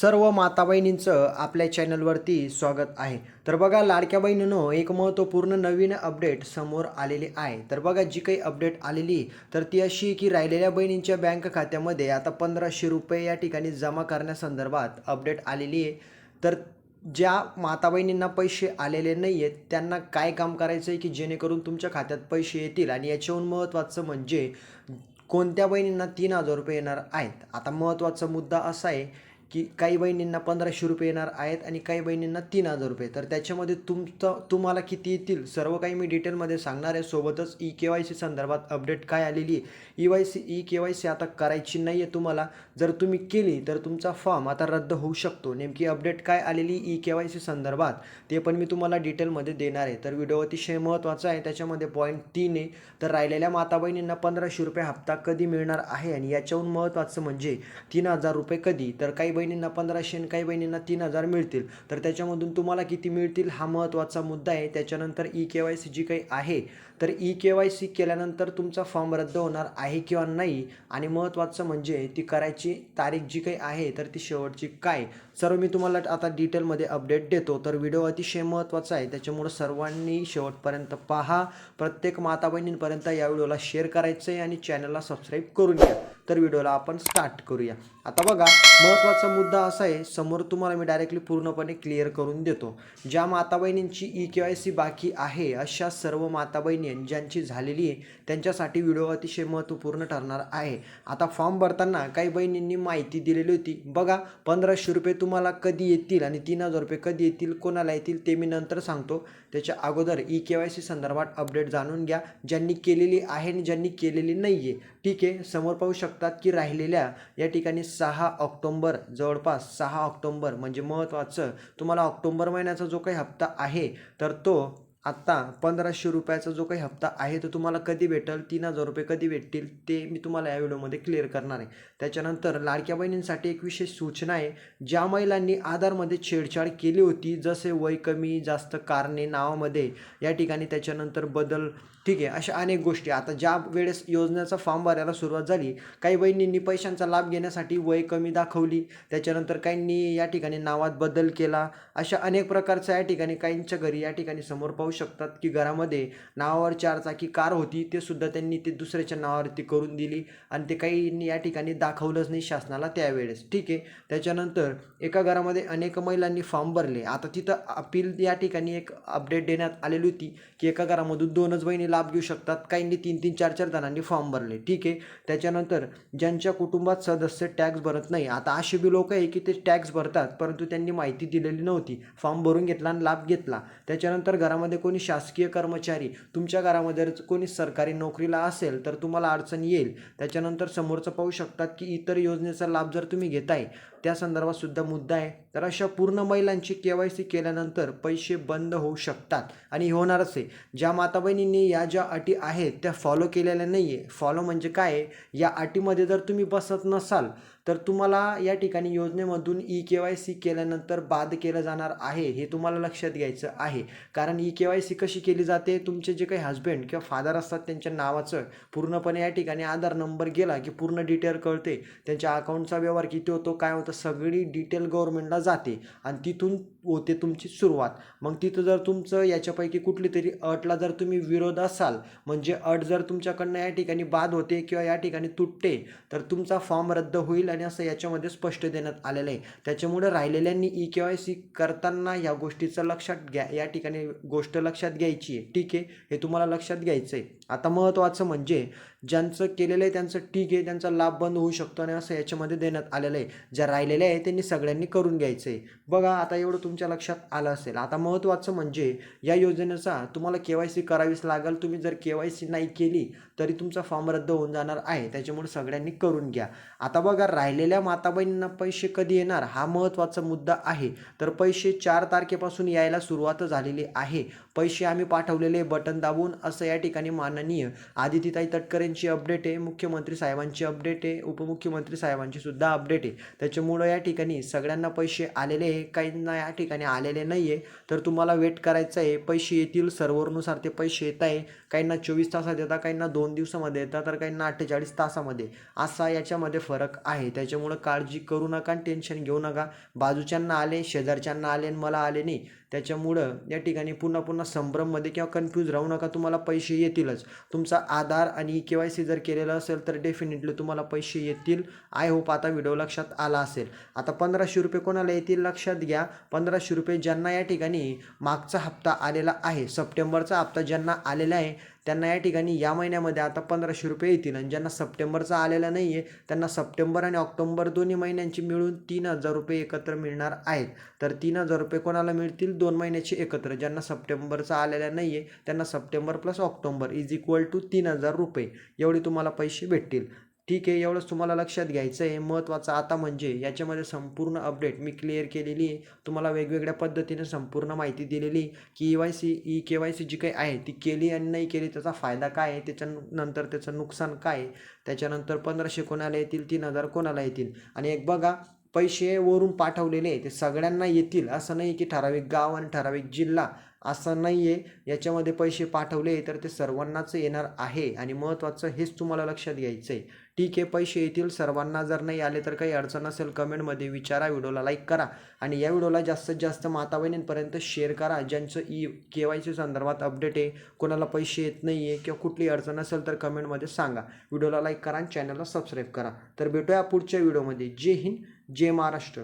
सर्व माता बहिणींचं आपल्या चॅनलवरती स्वागत आहे. तर बघा लाडक्या बहिणीनं एक महत्त्वपूर्ण नवीन अपडेट समोर आलेली आहे. तर बघा जी काही अपडेट आलेली तर ती अशी की राहिलेल्या बहिणींच्या बँक खात्यामध्ये आता पंधराशे रुपये या ठिकाणी जमा करण्यासंदर्भात अपडेट आलेली आहे. तर ज्या माता बहिणींना पैसे आलेले नाही आहेत त्यांना काय काम करायचं आहे की जेणेकरून तुमच्या खात्यात पैसे येतील? आणि याच्याहून महत्त्वाचं म्हणजे कोणत्या बहिणींना तीन हजार रुपये येणार आहेत? आता महत्त्वाचा मुद्दा असा आहे की काही बहिणींना पंधराशे रुपये येणार आहेत आणि काही बहिणींना तीन हजार रुपये. तर त्याच्यामध्ये तुमचं तुम्हाला किती येतील? सर्व काही मी डिटेलमध्ये सांगणार आहे. सोबतच ई के वाय सी संदर्भात अपडेट काय आलेली आहे? E Y C E K Y C आता करायची नाही आहे तुम्हाला. जर तुम्ही केली तर तुमचा फॉर्म आता रद्द होऊ शकतो. नेमकी अपडेट काय आलेली ई के वाय सी संदर्भात ते पण मी तुम्हाला डिटेलमध्ये देणार आहे. तर व्हिडिओ अतिशय महत्त्वाचा आहे. त्याच्यामध्ये पॉईंट तीन आहे. तर राहिलेल्या माता बहिणींना पंधराशे रुपये हप्ता कधी मिळणार आहे? आणि याच्याहून महत्त्वाचं म्हणजे तीन हजार रुपये कधी? तर काही बहिणींना पंधराशे आणि काही बहिणींना तीन हजार मिळतील. तर त्याच्यामधून तुम्हाला किती मिळतील हा महत्त्वाचा मुद्दा आहे. त्याच्यानंतर ई के वाय सी जी काही आहे तर ई के वाय सी केल्यानंतर तुमचा फॉर्म रद्द होणार आहे किंवा नाही? आणि महत्त्वाचं म्हणजे ती करायची तारीख जी काही आहे तर ती शेवटची काय? सर्व मी तुम्हाला आता डिटेलमध्ये अपडेट देतो. तर व्हिडिओ अतिशय महत्त्वाचा आहे. त्याच्यामुळं सर्वांनी शेवटपर्यंत पहा. प्रत्येक माता बहिणींपर्यंत या व्हिडिओला शेअर करायचं आहे आणि चॅनलला सबस्क्राईब करून घ्या. तर व्हिडिओला आपण स्टार्ट करूया. आता बघा महत्त्वाचं मुद्दा असा आहे समोर तुम्हाला मी डायरेक्टली पूर्णपणे क्लिअर करून देतो. ज्या माता बहिणींची ई के वाय सी बाकी आहे अशा सर्व माता बहिणी ज्यांची झालेली आहे त्यांच्यासाठी व्हिडिओ अतिशय महत्त्वपूर्ण ठरणार आहे. आता फॉर्म भरताना काही बहिणींनी माहिती दिलेली होती. बघा पंधराशे रुपये तुम्हाला कधी येतील आणि तीन हजार रुपये कधी येतील कोणाला येतील ते मी नंतर सांगतो. त्याच्या अगोदर ई के वाय सी संदर्भात अपडेट जाणून घ्या. ज्यांनी केलेली आहे आणि ज्यांनी केलेली नाही आहे ठीक आहे समोर पाहू शकतात की राहिलेल्या या ठिकाणी सहा ऑक्टोंबर जवळपास सहा ऑक्टोंबर म्हणजे महत्त्वाचं तुम्हाला ऑक्टोंबर महिन्याचा जो काही हप्ता आहे तर तो आत्ता पंधराशे रुपयाचा जो काही हप्ता आहे तो तुम्हाला कधी भेटेल? तीन हजार रुपये कधी भेटतील? ते मी तुम्हाला या व्हिडिओमध्ये क्लिअर करणार आहे. त्याच्यानंतर लाडक्या बहिणींसाठी एक विशेष सूचना आहे ज्या महिलांनी आधारमध्ये छेडछाड केली होती जसे वय कमी जास्त कारणे नावामध्ये या ठिकाणी त्याच्यानंतर बदल ठीक आहे अशा अनेक गोष्टी. आता ज्या वेळेस योजनेचा फॉर्म भरायला सुरुवात झाली काही बहिणींनी पैशांचा लाभ घेण्यासाठी वय कमी दाखवली त्याच्यानंतर काहींनी या ठिकाणी नावात बदल केला अशा अनेक प्रकारच्या या ठिकाणी काहींच्या घरी या ठिकाणी समोर पाहू शकतात की घरामध्ये नावावर चारचाकी कार होती ते सुद्धा त्यांनी ते दुसऱ्याच्या नावावरती करून दिली आणि ते काहींनी या ठिकाणी दाखवलंच नाही शासनाला त्यावेळेस. ठीक आहे त्याच्यानंतर एका घरामध्ये अनेक महिलांनी फॉर्म भरले. आता तिथं अपील या ठिकाणी एक अपडेट देण्यात आलेली होती की एका घरामधून दोनच बहिणीला लाभ घेऊ शकतात. काहींनी तीन तीन चार चार जणांनी फॉर्म भरले. ठीक आहे. त्याच्यानंतर ज्यांच्या कुटुंबात सदस्य टॅक्स भरत नाही आता असे बी लोक आहे की ते टॅक्स भरतात परंतु त्यांनी माहिती दिलेली नव्हती. फॉर्म भरून घेतला आणि लाभ घेतला. त्याच्यानंतर घरामध्ये कोणी शासकीय कर्मचारी तुमच्या घरामध्ये जर कोणी सरकारी नोकरीला असेल तर तुम्हाला अडचण येईल. त्याच्यानंतर समोरचं पाहू शकतात की इतर योजनेचा लाभ जर तुम्ही घेताय त्या संदर्भात सुद्धा मुद्दा आहे. तर अशा पूर्ण महिलांची के वाय सी केल्यानंतर पैसे बंद होऊ शकतात. आणि होणारच आहे. ज्या माता बहिणींनी या ज्या अटी आहेत त्या फॉलो केलेल्या नाही आहे फॉलो म्हणजे काय? आहे या अटीमध्ये जर तुम्ही बसत नसाल तर तुम्हाला या ठिकाणी योजनेमधून ई के वाय सी केल्यानंतर बाद केलं जाणार आहे हे तुम्हाला लक्षात घ्यायचं आहे. कारण ई के वाय सी कशी केली जाते? तुमचे जे काही हस्बंड किंवा फादर असतात त्यांच्या नावाचं पूर्णपणे या ठिकाणी आधार नंबर गेला की पूर्ण डिटेल कळते. त्यांच्या अकाउंटचा व्यवहार किती होतो काय होतं सगळी डिटेल गव्हर्नमेंटला जाते. आणि तिथून होते तुमची सुरुवात. मग तिथं जर तुमचं याच्यापैकी कुठली तरी अटला जर तुम्ही विरोध असाल म्हणजे अट जर तुमच्याकडनं या ठिकाणी बाद होते किंवा या ठिकाणी तुटते तर तुमचा फॉर्म रद्द होईल आणि असं याच्यामध्ये स्पष्ट देण्यात आलेलं आहे. त्याच्यामुळे राहिलेल्यांनी ई के वाय सी करताना या गोष्टीचं लक्षात घ्या. या ठिकाणी गोष्ट लक्षात घ्यायची आहे. ठीक आहे? हे तुम्हाला लक्षात घ्यायचं आहे आता महत्त्वाचं म्हणजे ज्यांचं केलेलं आहे त्यांचं ठीक आहे त्यांचा लाभ बंद होऊ शकतो आणि असं याच्यामध्ये देण्यात आलेलं आहे. ज्या राहिलेल्या आहे त्यांनी सगळ्यांनी करून घ्यायचं आहे बघा आता एवढं तुम तुमच्या लक्षात आलं असेल. आता महत्त्वाचं म्हणजे या योजनेचा तुम्हाला के वाय सी करावीच लागेल. तुम्ही जर के वाय सी नाही केली तरी तुमचा फॉर्म रद्द होऊन जाणार आहे. त्याच्यामुळे सगळ्यांनी करून घ्या. आता बघा राहिलेल्या माताबाईंना पैसे कधी येणार? हा महत्त्वाचा मुद्दा आहे. तर पैसे चार तारखेपासून यायला सुरुवात झालेली आहे. पैसे आम्ही पाठवलेले बटन दाबून असं या ठिकाणी माननीय आदितीताई तटकरेंची अपडेट आहे मुख्यमंत्री साहेबांची अपडेट आहे उपमुख्यमंत्री साहेबांची सुद्धा अपडेट आहे. त्याच्यामुळं या ठिकाणी सगळ्यांना पैसे आलेले आहे काहींना या ठिकाणी आलेले नाही आहे तर तुम्हाला वेट करायचं आहे पैसे येतील सर्व्हरनुसार ते पैसे येत आहे. काहींना चोवीस तासात येतात काहींना दोन दिवसामध्ये येतात तर काहींना अठ्ठेचाळीस तासामध्ये. असा याच्यामध्ये फरक आहे. त्याच्यामुळं काळजी करू नका टेन्शन घेऊ नका. बाजूच्यांना आले शेजारच्यांना आले आणि मला आले नाही. त्याच्यामुळं या ठिकाणी पुन्हा पुन्हा संभ्रममध्ये किंवा कन्फ्यूज राहू नका. तुम्हाला पैसे येतीलच. तुमचा आधार आणि के वाय सी जर केलेलं असेल तर डेफिनेटली तुम्हाला पैसे येतील. आय होप आता व्हिडिओ लक्षात आला असेल. आता पंधराशे रुपये कोणाला येतील लक्षात घ्या. पंधराशे रुपये ज्यांना या ठिकाणी मागचा हप्ता आलेला आहे सप्टेंबरचा हप्ता ज्यांना आलेला आहे त्यांना या ठिकाणी या महिन्यामध्ये आता पंधराशे रुपये येतील आणि ज्यांना सप्टेंबरचा आलेला नाही आहे त्यांना सप्टेंबर आणि ऑक्टोबर दोन्ही महिन्यांची मिळून तीन हजार रुपये एकत्र मिळणार आहेत. तर तीन हजार रुपये कोणाला मिळतील? दोन महिन्याचे एकत्र. ज्यांना सप्टेंबरचा आलेला नाही आहे त्यांना September plus October is equal to तीन हजार रुपये. एवढे तुम्हाला पैसे भेटतील. ठीक आहे एवढंच तुम्हाला लक्षात घ्यायचं आहे महत्त्वाचं आता म्हणजे याच्यामध्ये संपूर्ण अपडेट मी क्लिअर केलेली आहे. तुम्हाला वेगवेगळ्या पद्धतीने संपूर्ण माहिती दिलेली की E Y C E K Y C जी काही आहे ती केली आणि नाही केली त्याचा फायदा काय आहे? त्याच्यानंतर त्याचं नुकसान काय आहे? त्याच्यानंतर पंधराशे कोणाला येतील? तीन हजार कोणाला येतील? आणि एक बघा पैसे वरून पाठवलेले आहे. ते सगळ्यांना येतील. असं नाही की ठराविक गाव आणि ठराविक जिल्हा असं नाही आहे याच्यामध्ये पैसे पाठवले तर ते सर्वांनाच येणार आहे. आणि महत्त्वाचं हेच तुम्हाला लक्षात घ्यायचं आहे ठीक आहे पैसे येतील. सर्वांना जर नाही आले तर काही अडचण असेल कमेंटमध्ये विचारा व्हिडिओला लाईक करा. आणि या व्हिडिओला जास्तीत जास्त माता बहिणींपर्यंत शेअर करा. ज्यांचं ई के वाय सी संदर्भात अपडेट आहे कोणाला पैसे येत नाही आहे किंवा कुठली अडचण असेल तर कमेंटमध्ये सांगा. व्हिडिओला लाईक करा आणि चॅनलला सबस्क्राईब करा. तर भेटूया पुढच्या व्हिडिओमध्ये. जय हिंद जय महाराष्ट्र.